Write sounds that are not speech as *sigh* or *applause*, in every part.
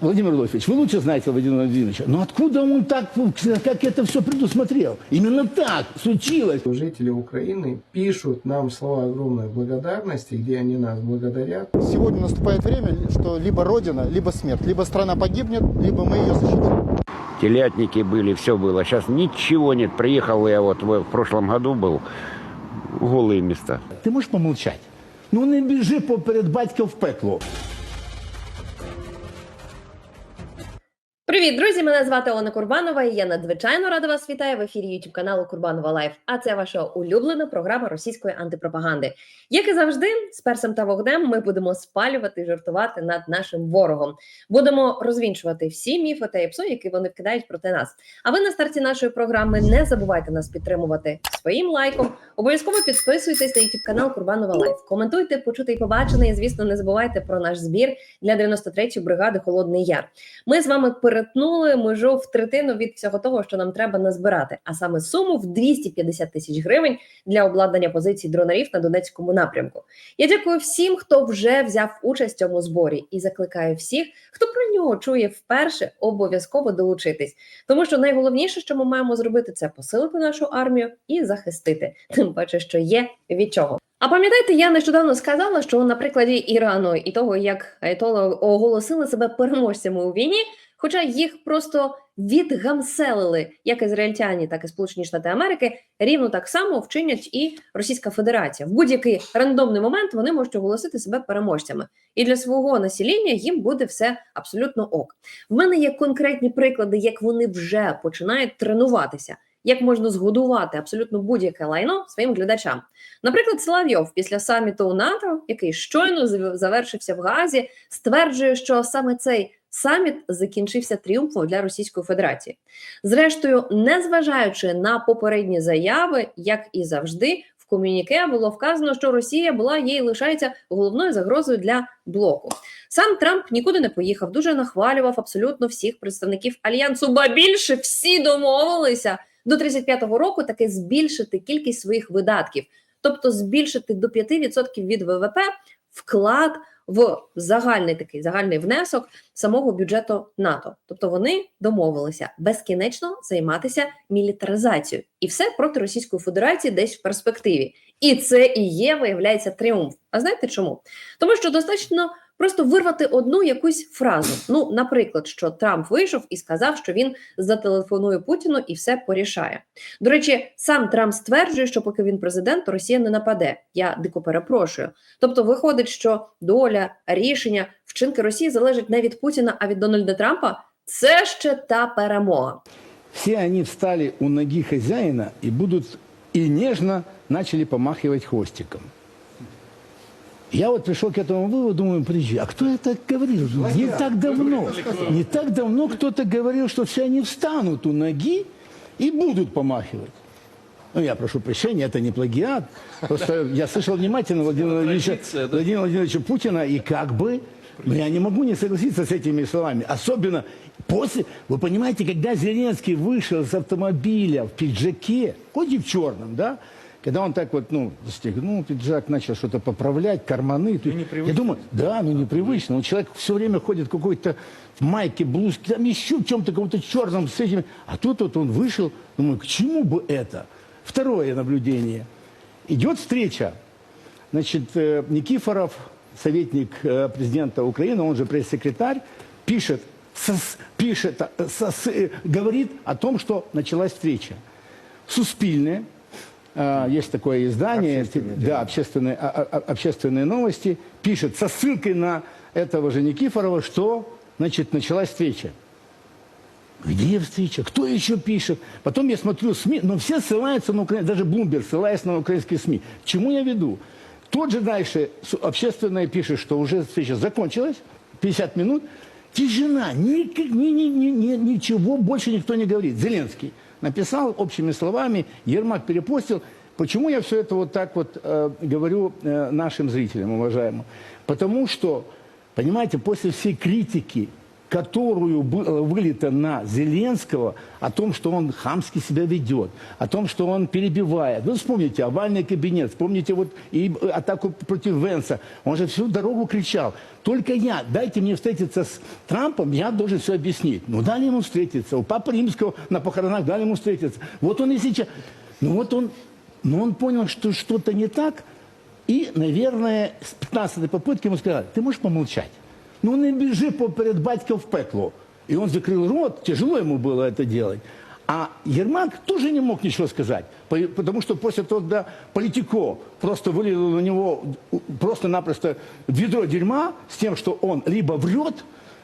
Владимир Владимирович, вы лучше знаете Владимира Владимировича, но откуда он так, как это все предусмотрел? Именно так случилось. Жители Украины пишут нам слова огромной благодарности, где они нас благодарят. Сегодня наступает время, что либо Родина, либо смерть. Либо страна погибнет, либо мы ее защитим. телятники были, все было. Сейчас ничего нет. Приехал я вот в, прошлом году был, голые места. Ти можеш помовчати? Ну не біжи поперед батька в пекло. Привіт, друзі! Мене звати Олена Курбанова. і Я надзвичайно рада вас вітаю в ефірі YouTube каналу Курбанова Лайф. А це ваша улюблена програма російської антипропаганди. Як і завжди, з персом та вогнем ми будемо спалювати і жартувати над нашим ворогом. Будемо розвінчувати всі міфи та іпсо, які вони вкидають проти нас. А ви на старті нашої програми не забувайте нас підтримувати своїм лайком. Обов'язково підписуйтесь на YouTube канал Курбанова Лайф. Коментуйте, почути і побачене. І звісно, не забувайте про наш збір для 93-ї бригади Холодний Яр. Ми з вами перетнули межу в третину від всього того, що нам треба назбирати, а саме суму в 250 тисяч гривень для обладнання позицій дронарів на Донецькому напрямку. Я дякую всім, хто вже взяв участь в цьому зборі, і закликаю всіх, хто про нього чує вперше, обов'язково долучитись. Тому що найголовніше, що ми маємо зробити, це посилити нашу армію і захистити. Тим паче, що є від чого. А пам'ятаєте, я нещодавно сказала, що на прикладі Ірану і того, як Айтола оголосили себе переможцями у війні, хоча їх просто відгамселили як ізраїльтяні, так і Сполучені Штати Америки, рівно так само вчинять і Російська Федерація. В будь-який рандомний момент вони можуть оголосити себе переможцями, і для свого населення їм буде все абсолютно ок. В мене є конкретні приклади, як вони вже починають тренуватися. Як можна згодувати абсолютно будь-яке лайно своїм глядачам? Наприклад, Соловйов після саміту НАТО, який щойно зав- завершився в Газі, стверджує, що саме цей саміт закінчився тріумфом для Російської Федерації. Зрештою, незважаючи на попередні заяви, як і завжди, в комюніке було вказано, що Росія була і лишається головною загрозою для блоку. Сам Трамп нікуди не поїхав, дуже нахвалював абсолютно всіх представників альянсу. Ба більше всі домовилися до 35-го року таки збільшити кількість своїх видатків, тобто збільшити до 5% від ВВП вклад в загальний такий загальний внесок самого бюджету НАТО. Тобто вони домовилися безкінечно займатися мілітаризацією, і все проти Російської Федерації десь в перспективі. І це і є, виявляється, тріумф. А знаєте чому? Тому що достатньо просто вирвати одну якусь фразу. Ну, наприклад, що Трамп вийшов і сказав, що він зателефонує Путіну і все порішає. До речі, сам Трамп стверджує, що поки він президент, то Росія не нападе. Я дико перепрошую. Тобто, виходить, що доля, рішення, вчинки Росії залежать не від Путіна, а від Дональда Трампа. Це ще та перемога. Все они встали у ноги хозяина и будут и нежно начали помахивать хвостиком. Я вот пришел к этому выводу, думаю, подожди, а кто это говорил? Не так давно, не так давно кто-то говорил, что все они встанут у ноги и будут помахивать. Ну, я прошу прощения, это не плагиат. Просто я слышал внимательно Владимира Владимировича, Владимира Владимировича Путина, и как бы, но я не могу не согласиться с этими словами. Особенно после, вы понимаете, когда Зеленский вышел с автомобиля в пиджаке, хоть и в черном, да, когда он так вот, ну, застегнул пиджак, начал что-то поправлять, карманы. есть я думаю, да, ну непривычно. Он человек все время ходит какой-то в майке, блузке, там еще в чем-то, каком-то черном с этими. А тут вот он вышел, думаю, к чему бы это? Второе наблюдение. Идет встреча. Значит, э, Никифоров, советник э, президента Украины, он же пресс-секретарь, пишет, сос- пишет э, сос- говорит о том, что началась встреча. Суспильная, есть такое издание, да, общественные, а- а- общественные новости, пишет со ссылкой на этого же Никифорова, что значит, началась встреча. Где встреча? Кто еще пишет? Потом я смотрю СМИ, но все ссылаются на Украину, даже Блумберг ссылается на украинские СМИ. К чему я веду? Тот же дальше общественное пишет, что уже встреча закончилась, 50 минут, тишина, ни- ни- ни- ни- ничего больше никто не говорит. Зеленский написал общими словами, Ермак перепостил. Почему я все это вот так вот э, говорю э, нашим зрителям, уважаемым? Потому что, понимаете, после всей критики которую было вылито на Зеленского о том, что он хамски себя ведет, о том, что он перебивает. Вы вспомните овальный кабинет, вспомните вот и атаку против Венса. Он же всю дорогу кричал, только я, дайте мне встретиться с Трампом, я должен все объяснить. Ну, дали ему встретиться. У Папы Римского на похоронах дали ему встретиться. Вот он и сейчас. Ну, вот он, ну, он понял, что что-то не так, и, наверное, с 15 попытки ему сказали, ты можешь помолчать? Ну не біжи поперед батька в пекло. И он закрыл рот, тяжело ему было это делать. А Ермак тоже не мог ничего сказать, по- потому что после того, когда Политико просто вылил на него просто-напросто ведро дерьма с тем, что он либо врет,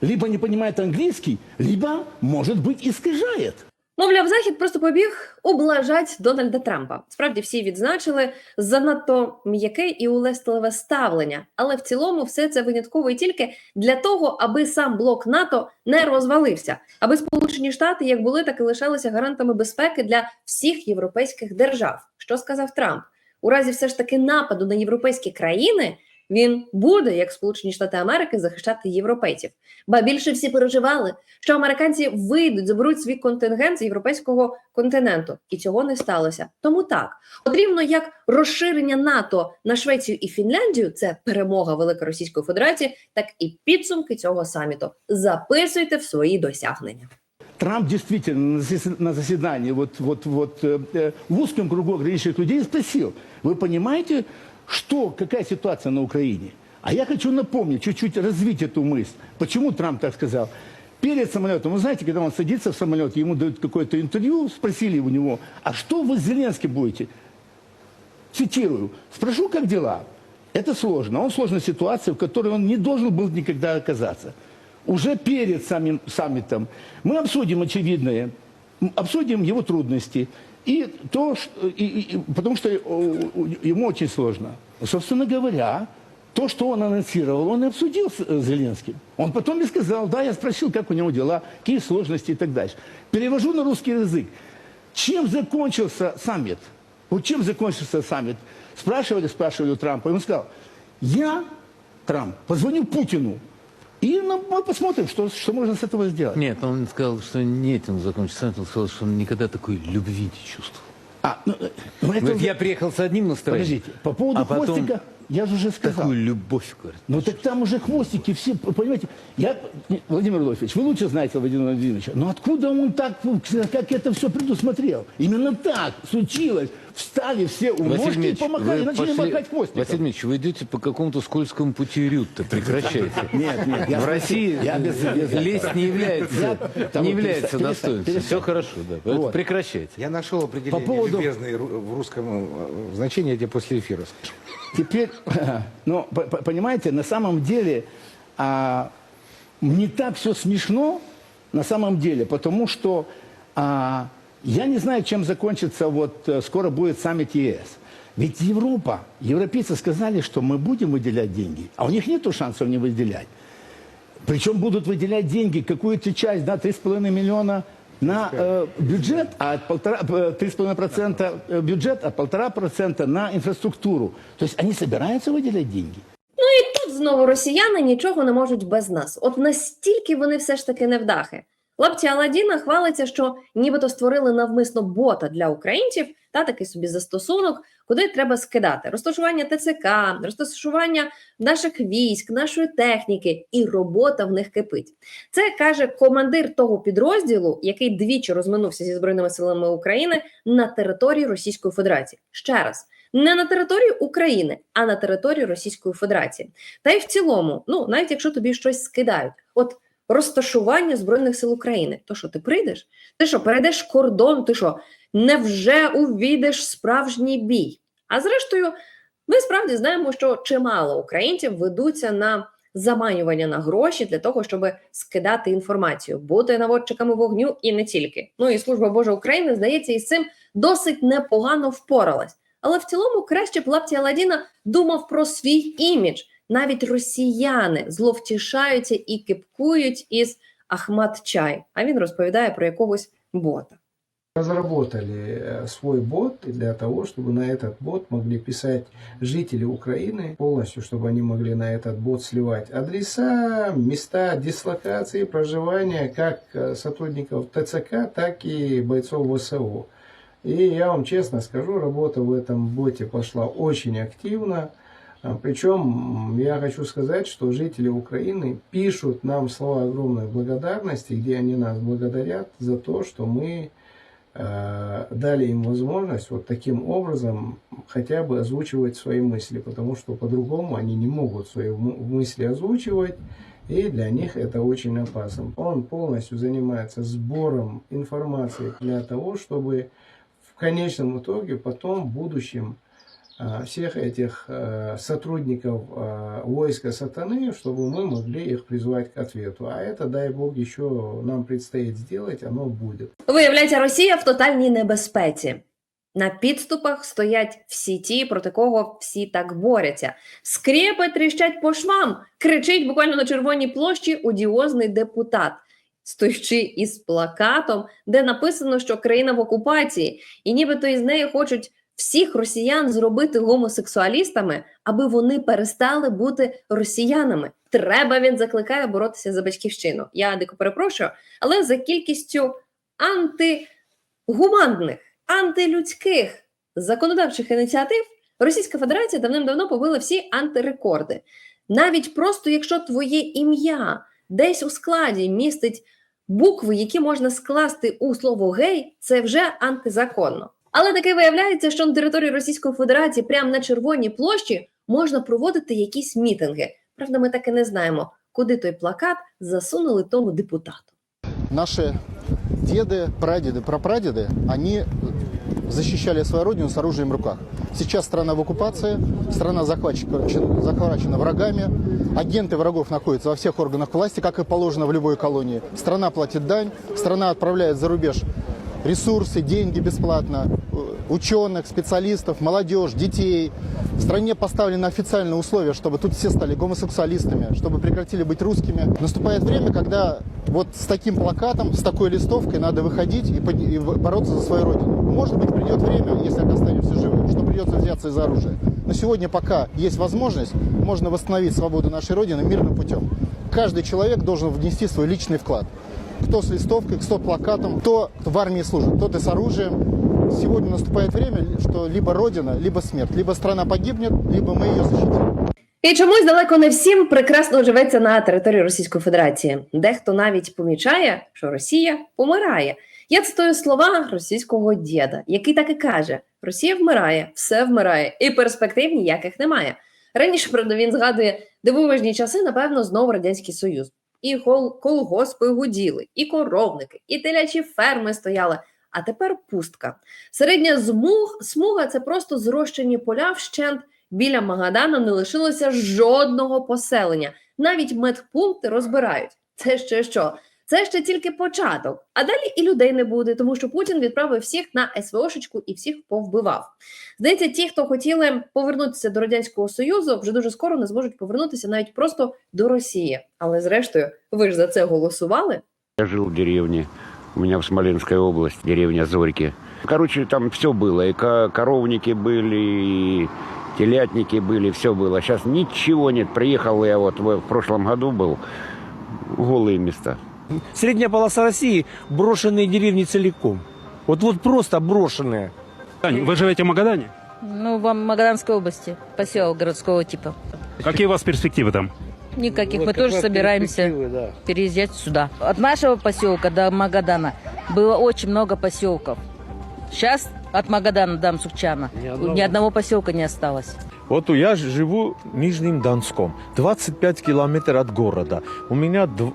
либо не понимает английский, либо, может быть, искажает. Мовляв, захід просто побіг ублажать Дональда Трампа. Справді всі відзначили занадто м'яке і улесливе ставлення, але в цілому все це винятково і тільки для того, аби сам блок НАТО не розвалився, аби Сполучені Штати як були, так і лишалися гарантами безпеки для всіх європейських держав. Що сказав Трамп? У разі все ж таки нападу на європейські країни він буде, як Сполучені Штати Америки, захищати європейців. Ба більше всі переживали, що американці вийдуть, заберуть свій контингент з європейського континенту, і цього не сталося. Тому так, от рівно як розширення НАТО на Швецію і Фінляндію, це перемога Великої Російської Федерації, так і підсумки цього саміту. Записуйте в свої досягнення. Трамп действительно на засед- на заседании вот, вот, вот, э, э, в узком кругу ограниченных людей спросил, вы понимаете, что, какая ситуация на Украине? А я хочу напомнить, чуть-чуть развить эту мысль. Почему Трамп так сказал? Перед самолетом, вы знаете, когда он садится в самолет, ему дают какое-то интервью, спросили у него, а что вы с Зеленским будете? Цитирую, спрошу, как дела? Это сложно. Он в сложной ситуации, в которой он не должен был никогда оказаться. Уже перед самим саммитом мы обсудим очевидное, обсудим его трудности. И то, что, и- и- и- потому что э, у- ему очень сложно. Собственно говоря, то, что он анонсировал, он и обсудил с э, Зеленским. Он потом и сказал, да, я спросил, как у него дела, какие сложности и так дальше. Перевожу на русский язык. Чем закончился саммит? Вот чем закончился саммит? Спрашивали, спрашивали у Трампа. И он сказал, я, Трамп, позвоню Путину. И ну, мы посмотрим, что, что можно с этого сделать. Нет, он сказал, что не этим закончится. Он сказал, что он никогда такой любви не чувствовал. А, ну, э, ну, это Говорит, уже- я приехал с одним настроением. Подождите, по поводу а потом хвостика, я же уже сказал. такую любовь, говорит. Ну так там уже хвостики все, понимаете, я, Владимир Владимирович, вы лучше знаете Владимира Владимировича, но откуда он так, ну, как это все предусмотрел? Именно так случилось. Встали все у Василий ножки и помахали, вы начали пошли- махать хвостиком. Василий Дмитриевич, вы идете по какому-то скользкому пути Рютта. Прекращайте. *laughs* Нет, нет, я В России лезть не является, не является достоинством. Все хорошо, да. Прекращайте. Я нашел определение любезное в русском э, значении, я тебе после эфира скажу. Теперь, *laughs* ну, по- по- понимаете, на самом деле а, не так все смешно, на самом деле, потому что а, я не знаю, чем закончится, вот э, скоро будет саммит ЕС. Ведь Европа, европейцы сказали, что мы будем выделять деньги, а у них нет шансов не выделять. Причем будут выделять деньги, какую-то часть, да, 3,5 миллиона на э, бюджет, а от полтора, э, 3,5% э, бюджет, а полтора процента на инфраструктуру. То есть они собираются выделять деньги? І тут знову росіяни нічого не можуть без нас. От настільки вони все ж таки невдахи. Лапці Аладдіна хвалиться, що нібито створили навмисно бота для українців та такий собі застосунок, куди треба скидати розташування ТЦК, розташування наших військ, нашої техніки, і робота в них кипить. Це каже командир того підрозділу, який двічі розминувся зі збройними силами України на території Російської Федерації. Ще раз. Не на території України, а на території Російської Федерації. Та й в цілому, ну навіть якщо тобі щось скидають, от розташування збройних сил України, то що ти прийдеш? Ти що перейдеш кордон? Ти що невже увійдеш справжній бій? А зрештою, ми справді знаємо, що чимало українців ведуться на заманювання на гроші для того, щоб скидати інформацію, бути наводчиками вогню і не тільки. Ну і служба Божа України здається, із цим досить непогано впоралась. Але в цілому краще б лапці Аладдіна думав про свій імідж. Навіть росіяни зловтішаються і кипкують із Ахмат Чай. А він розповідає про якогось бота. разработали э, свой бот для того, чтобы на этот бот могли писать жители Украины полностью, чтобы они могли на этот бот сливать адреса, места дислокации, проживания как э, сотрудников ТЦК, так и бойцов ВСУ. И я вам честно скажу, работа в этом боте пошла очень активно. А, Причем я хочу сказать, что жители Украины пишут нам слова огромной благодарности, где они нас благодарят за то, что мы э, дали им возможность вот таким образом хотя бы озвучивать свои мысли, потому что по-другому они не могут свои мысли озвучивать, и для них это очень опасно. Он полностью занимается сбором информации для того, чтобы в конечном итоге потом в будущем всех этих э, сотрудников э, войска сатаны, чтобы мы могли их призвать к ответу. А это, дай Бог, еще нам предстоит сделать, оно будет. Виявляється, Росія в тотальній небезпеці. На підступах стоять всі ті, проти кого всі так борються. Скрепи тріщать по швам, кричить буквально на червоній площі одіозний депутат, стоячи із плакатом, де написано, що країна в окупації, і нібито із неї хочуть всіх росіян зробити гомосексуалістами, аби вони перестали бути росіянами. Треба він закликає боротися за батьківщину. Я дико перепрошую, але за кількістю антигуманних, антилюдських законодавчих ініціатив Російська Федерація давним-давно побила всі антирекорди. Навіть просто якщо твоє ім'я десь у складі містить букви, які можна скласти у слово гей, це вже антизаконно. Але таки виявляється, що на території Російської Федерації, прямо на червоній площі, можна проводити якісь мітинги. Правда, ми так і не знаємо, куди той плакат засунули тому депутату. Наши деды, прадеды, прапрадеды, они защищали свою родину с оружием в руках. Сейчас страна в оккупации, страна захвачена, захвачена врагами, агенты врагов находятся во всех органах власти, как и положено в любой колонии. Страна платит дань, страна отправляет за рубеж ресурсы, деньги бесплатно, ученых, специалистов, молодежь, детей. В стране поставлены официальные условия, чтобы тут все стали гомосексуалистами, чтобы прекратили быть русскими. Наступает время, когда вот с таким плакатом, с такой листовкой надо выходить и, и бороться за свою родину. Может быть, придет время, если останемся живы, что придется взяться за оружие. Но сегодня, пока есть возможность, можно восстановить свободу нашей родины мирным путем. Каждый человек должен внести свой личный вклад. Кто с листовкой, кто плакатом, кто в армии служит, и с оружием. Сегодня наступает время, что либо Родина, либо смерть. Либо страна погибнет, либо мы ее защитим. І чомусь далеко не всім прекрасно живеться на території Російської Федерації. Дехто навіть помічає, що Росія помирає. Я цитую слова російського діда, який так і каже: Росія вмирає, все вмирає, і перспектив ніяких немає. Раніше, правда, він згадує дивовижні часи, напевно, знову радянський союз. І кол- колгоспи гуділи, і коровники, і телячі ферми стояли. А тепер пустка. Середня змуг, смуга це просто зрощені поля вщент Біля Магадана не лишилося жодного поселення. Навіть медпункти розбирають. Це ще що? Це ще тільки початок. А далі і людей не буде, тому що Путін відправив всіх на СВОшечку і всіх повбивав. Здається, ті, хто хотіли повернутися до радянського союзу, вже дуже скоро не зможуть повернутися навіть просто до Росії. Але зрештою, ви ж за це голосували. Я жил в деревне, у меня в Смоленской области, деревня Зорьки. Короче, там все было, и ко- коровники были, и телятники были, все было. Сейчас ничего нет. Приехал я вот в в прошлом году был, голые места. Средняя полоса России – брошенные деревни целиком. Вот, вот просто брошенные. Вы живете в Магадане? Ну, в Магаданской области, поселок городского типа. Какие у вас перспективы там? Никаких. Мы тоже собираемся переезжать сюда. От нашего поселка до Магадана было очень много поселков. Сейчас от Магадана до Амсукчана ни одного, поселка не осталось. Вот я ж- живу в Нижнем Донском, 25 километров от города. У меня э,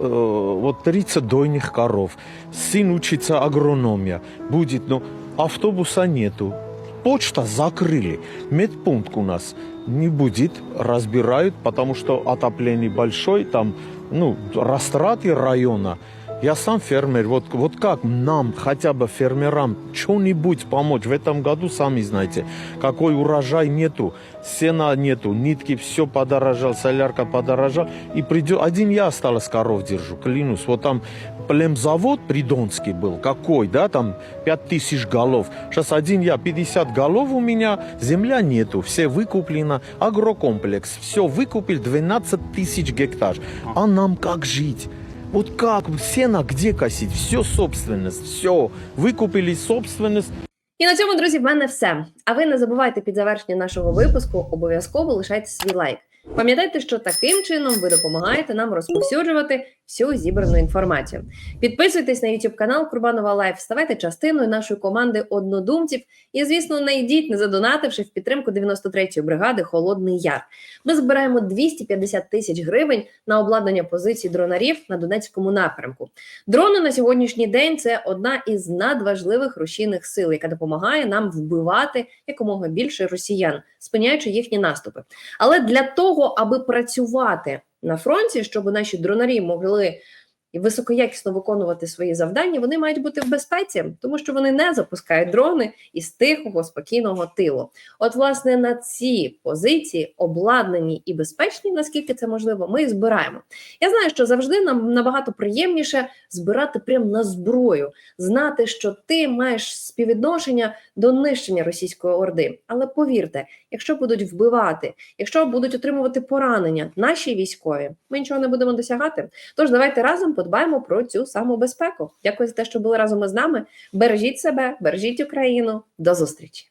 вот 30 дойных коров. Сын учится агрономия. Будет, но автобуса нету. Почта закрыли. Медпункт у нас не будет, разбирают, потому что отопление большое, там, ну, растраты района. Я сам фермер. Вот, вот как нам, хотя бы фермерам, что-нибудь помочь? В этом году, сами знаете, какой урожай нету, сена нету, нитки, все подорожал, солярка подорожал. И придет... Один я осталось коров держу, клянусь. Вот там племзавод придонский был, какой, да, там 5000 голов. Сейчас один я, 50 голов у меня, земля нету, все выкуплено, агрокомплекс, все выкупил 12 тысяч гектар. А нам как жить? Вот как? Сено где косить? Все собственность, все. Выкупили собственность, І на цьому, друзі, в мене все. А ви не забувайте під завершення нашого випуску обов'язково лишайте свій лайк. Пам'ятайте, що таким чином ви допомагаєте нам розповсюджувати всю зібрану інформацію. Підписуйтесь на YouTube канал Курбанова Лайф, ставайте частиною нашої команди однодумців і, звісно, не йдіть, не задонативши в підтримку 93-ї бригади Холодний Яр. Ми збираємо 250 тисяч гривень на обладнання позицій дронарів на Донецькому напрямку. Дрони на сьогоднішній день це одна із надважливих рушійних сил, яка допомагає нам вбивати якомога більше росіян, спиняючи їхні наступи. Але для того, аби працювати на фронті, щоб наші дронарі могли і високоякісно виконувати свої завдання, вони мають бути в безпеці, тому що вони не запускають дрони із тихого, спокійного тилу. От, власне, на ці позиції обладнані і безпечні, наскільки це можливо, ми і збираємо. Я знаю, що завжди нам набагато приємніше збирати прямо на зброю, знати, що ти маєш співвідношення до нищення російської орди. Але повірте, якщо будуть вбивати, якщо будуть отримувати поранення наші військові, ми нічого не будемо досягати. Тож давайте разом подбаємо про цю саму безпеку. Дякую за те, що були разом із нами. Бережіть себе, бережіть Україну. До зустрічі.